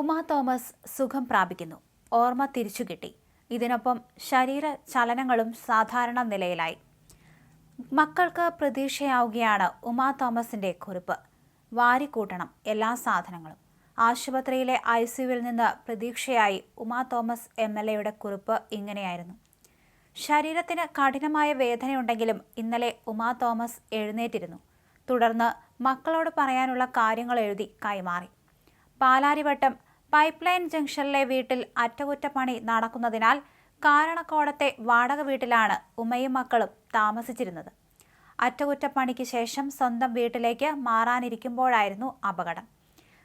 Uma Thomas സുഖം പ്രാപിക്കുന്നു. ഓർമ്മ തിരിച്ചു കിട്ടി. ഇതിനൊപ്പം ശരീര ചലനങ്ങളും സാധാരണ നിലയിലായി. മക്കൾക്ക് പ്രതീക്ഷയാവുകയാണ് ഉമാ തോമസിന്റെ കുറിപ്പ്. വാരിക്കൂട്ടണം എല്ലാ സാധനങ്ങളും. ആശുപത്രിയിലെ ഐ സിയുവിൽ നിന്ന് പ്രതീക്ഷയായി ഉമാ തോമസ് എം എൽ എയുടെ കുറിപ്പ് ഇങ്ങനെയായിരുന്നു. ശരീരത്തിന് കഠിനമായ വേദനയുണ്ടെങ്കിലും ഇന്നലെ ഉമാ തോമസ് എഴുന്നേറ്റിരുന്നു. തുടർന്ന് മക്കളോട് പറയാനുള്ള കാര്യങ്ങൾ എഴുതി കൈമാറി. പാലാരിവട്ടം പൈപ്പ് ലൈൻ ജംഗ്ഷനിലെ വീട്ടിൽ അറ്റകുറ്റപ്പണി നടക്കുന്നതിനാൽ കാരണക്കോടത്തെ വാടക വീട്ടിലാണ് ഉമ്മയും മക്കളും താമസിച്ചിരുന്നത്. അറ്റകുറ്റപ്പണിക്ക് ശേഷം സ്വന്തം വീട്ടിലേക്ക് മാറാനിരിക്കുമ്പോഴായിരുന്നു അപകടം.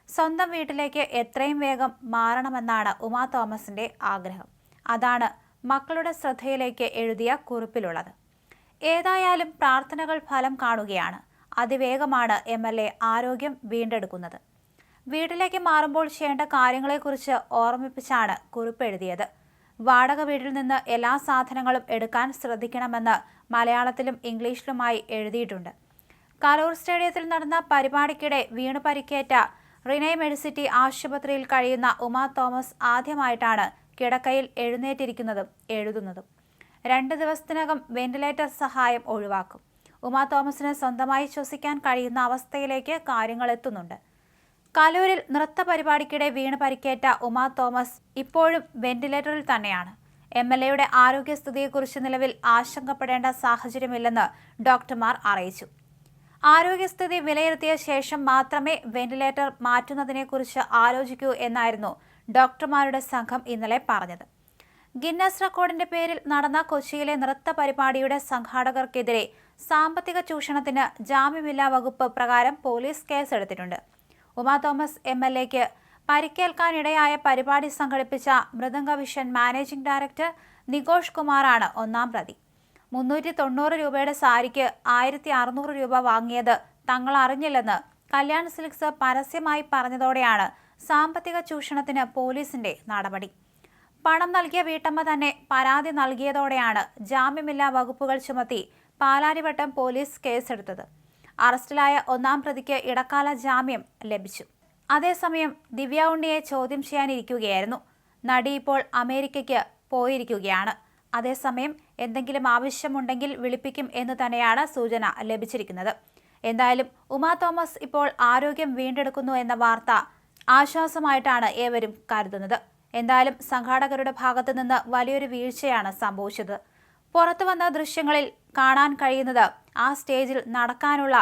സ്വന്തം വീട്ടിലേക്ക് എത്രയും വേഗം മാറണമെന്നാണ് ഉമാ തോമസിന്റെ ആഗ്രഹം. അതാണ് മക്കളുടെ ശ്രദ്ധയിലേക്ക് എഴുതിയ കുറിപ്പിലുള്ളത്. ഏതായാലും പ്രാർത്ഥനകൾ ഫലം കാണുകയാണ്. അതിവേഗമാണ് എം ആരോഗ്യം വീണ്ടെടുക്കുന്നത്. വീട്ടിലേക്ക് മാറുമ്പോൾ ചെയ്യേണ്ട കാര്യങ്ങളെക്കുറിച്ച് ഓർമ്മിപ്പിച്ചാണ് കുറിപ്പ് എഴുതിയത്. വാടക വീട്ടിൽ നിന്ന് എല്ലാ സാധനങ്ങളും എടുക്കാൻ ശ്രദ്ധിക്കണമെന്ന് മലയാളത്തിലും ഇംഗ്ലീഷിലുമായി എഴുതിയിട്ടുണ്ട്. കലൂർ സ്റ്റേഡിയത്തിൽ നടന്ന പരിപാടിക്കിടെ വീണു പരിക്കേറ്റ റിനൈ മെഡിസിറ്റി ആശുപത്രിയിൽ കഴിയുന്ന ഉമാ തോമസ് ആദ്യമായിട്ടാണ് കിടക്കയിൽ എഴുന്നേറ്റിരിക്കുന്നതും എഴുതുന്നതും. രണ്ട് ദിവസത്തിനകം വെന്റിലേറ്റർ സഹായം ഒഴിവാക്കും. ഉമാ തോമസിന് സ്വന്തമായി ശ്വസിക്കാൻ കഴിയുന്ന അവസ്ഥയിലേക്ക് കാര്യങ്ങൾ എത്തുന്നുണ്ട്. കലൂരിൽ നൃത്ത പരിപാടിക്കിടെ വീണ് പരിക്കേറ്റ ഉമാ തോമസ് ഇപ്പോഴും വെന്റിലേറ്ററിൽ തന്നെയാണ്. എം എൽ എയുടെ ആരോഗ്യസ്ഥിതിയെക്കുറിച്ച് നിലവിൽ ആശങ്കപ്പെടേണ്ട സാഹചര്യമില്ലെന്ന് ഡോക്ടർമാർ അറിയിച്ചു. ആരോഗ്യസ്ഥിതി വിലയിരുത്തിയ ശേഷം മാത്രമേ വെന്റിലേറ്റർ മാറ്റുന്നതിനെക്കുറിച്ച് ആലോചിക്കൂ എന്നായിരുന്നു ഡോക്ടർമാരുടെ സംഘം ഇന്നലെ പറഞ്ഞത്. ഗിന്നസ് റെക്കോർഡിന്റെ പേരിൽ നടന്ന കൊച്ചിയിലെ നൃത്ത പരിപാടിയുടെ സംഘാടകർക്കെതിരെ സാമ്പത്തിക ചൂഷണത്തിന് ജാമ്യമില്ലാ വകുപ്പ് പ്രകാരം പോലീസ് കേസെടുത്തിട്ടുണ്ട്. ഉമാ തോമസ് എം എൽ എക്ക് പരിക്കേൽക്കാനിടയായ പരിപാടി സംഘടിപ്പിച്ച Mridanga vision managing director Nikosh കുമാറാണ് ഒന്നാം പ്രതി. മുന്നൂറ്റി തൊണ്ണൂറ് രൂപയുടെ സാരിക്ക് ആയിരത്തി അറുന്നൂറ് രൂപ വാങ്ങിയത് തങ്ങൾ അറിഞ്ഞില്ലെന്ന് കല്യാൺ സിൽക്സ് പരസ്യമായി പറഞ്ഞതോടെയാണ് സാമ്പത്തിക ചൂഷണത്തിന് പോലീസിന്റെ നടപടി. പണം നൽകിയ വീട്ടമ്മ തന്നെ പരാതി നൽകിയതോടെയാണ് ജാമ്യമില്ലാ വകുപ്പുകൾ ചുമത്തി പാലാരിവട്ടം പോലീസ് കേസെടുത്തത്. അറസ്റ്റിലായ ഒന്നാം പ്രതിക്ക് ഇടക്കാല ജാമ്യം ലഭിച്ചു. അതേസമയം ദിവ്യ ഉണ്ണിയെ ചോദ്യം ചെയ്യാനിരിക്കുകയായിരുന്നു. നടി ഇപ്പോൾ അമേരിക്കയ്ക്ക് പോയിരിക്കുകയാണ്. അതേസമയം എന്തെങ്കിലും ആവശ്യമുണ്ടെങ്കിൽ വിളിപ്പിക്കും എന്ന് തന്നെയാണ് സൂചന ലഭിച്ചിരിക്കുന്നത്. എന്തായാലും ഉമാ തോമസ് ഇപ്പോൾ ആരോഗ്യം വീണ്ടെടുക്കുന്നു എന്ന വാർത്ത ആശ്വാസമായിട്ടാണ് ഏവരും കരുതുന്നത്. എന്തായാലും സംഘാടകരുടെ ഭാഗത്തു നിന്ന് വലിയൊരു വീഴ്ചയാണ് സംഭവിച്ചത്. പുറത്തു വന്ന ദൃശ്യങ്ങളിൽ കാണാൻ കഴിയുന്നത് ആ സ്റ്റേജിൽ നടക്കാനുള്ള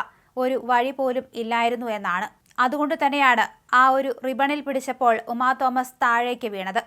ഒരു വഴി പോലും ഇല്ലായിരുന്നു എന്നാണ്. അതുകൊണ്ട് തന്നെയാണ് ആ ഒരു റിബണിൽ പിടിച്ചപ്പോൾ ഉമാ തോമസ് താഴേക്ക് വീണത്.